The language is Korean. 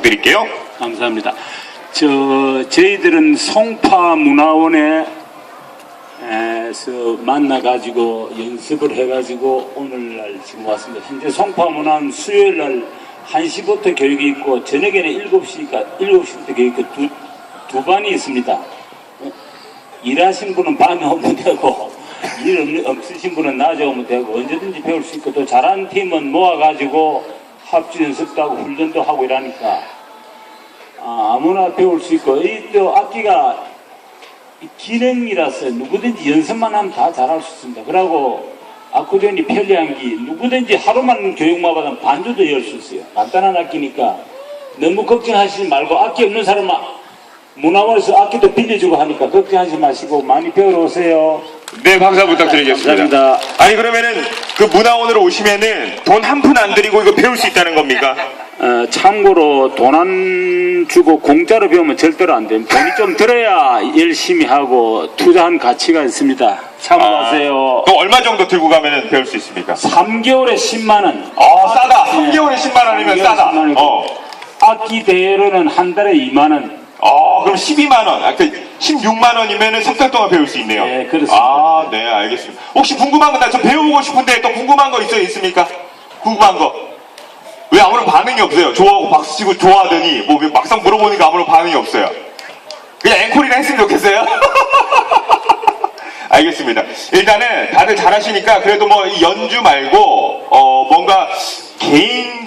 부탁드릴게요. 감사합니다. 저 저희들은 송파 문화원에 에서 만나 가지고 연습을 해 가지고 오늘날 지금 왔습니다. 현재 송파 문화원 수요일 날 1시부터 교육이 있고 저녁에는 7시가 7시부터 교육 있고 두, 두 반이 있습니다. 어? 일하신 분은 밤에 오면 되고 일 없으신 분은 낮에 오면 되고 언제든지 배울 수 있고 또 잘하는 팀은 모아가지고 합주 연습도 하고 훈련도 하고 이러니까 아, 아무나 배울 수 있고 이 또 악기가 이 기능이라서 누구든지 연습만 하면 다 잘할 수 있습니다. 그러고 아코디언이 편리한 게 누구든지 하루만 교육만 받으면 반주도 열 수 있어요. 간단한 악기니까 너무 걱정하시지 말고 악기 없는 사람은 문화원에서 악기도 빌려주고 하니까 걱정하지 마시고 많이 배우러 오세요. 네, 박수 부탁드리겠습니다. 감사합니다. 아니 그러면은 그 문화원으로 오시면은 돈 한 푼 안 들이고 이거 배울 수 있다는 겁니까? 어, 참고로 돈 안 주고 공짜로 배우면 절대로 안 됩니다. 돈이 좀 들어야 열심히 하고 투자한 가치가 있습니다. 참고하세요. 그럼 얼마 정도 들고 가면은 배울 수 있습니까? 3개월에 10만 원. 어, 싸다. 네. 3개월에 10만 원이면 3개월에 싸다. 10만 원이고. 어. 악기 대여료는 한 달에 2만 원. 어, 그럼 12만 원, 아까 16만 원이면은 석달 동안 배울 수 있네요. 네, 그렇습니다. 아, 네, 알겠습니다. 혹시 궁금한 거, 나 좀 배워보고 싶은데 또 궁금한 거 있어요? 있습니까? 궁금한 거. 왜 아무런 반응이 없어요? 좋아하고 박수 치고 좋아하더니, 뭐 막상 물어보니까 아무런 반응이 없어요. 그냥 앵콜이나 했으면 좋겠어요? 알겠습니다. 일단은 다들 잘하시니까 그래도 뭐이 연주 말고, 어, 뭔가 개인기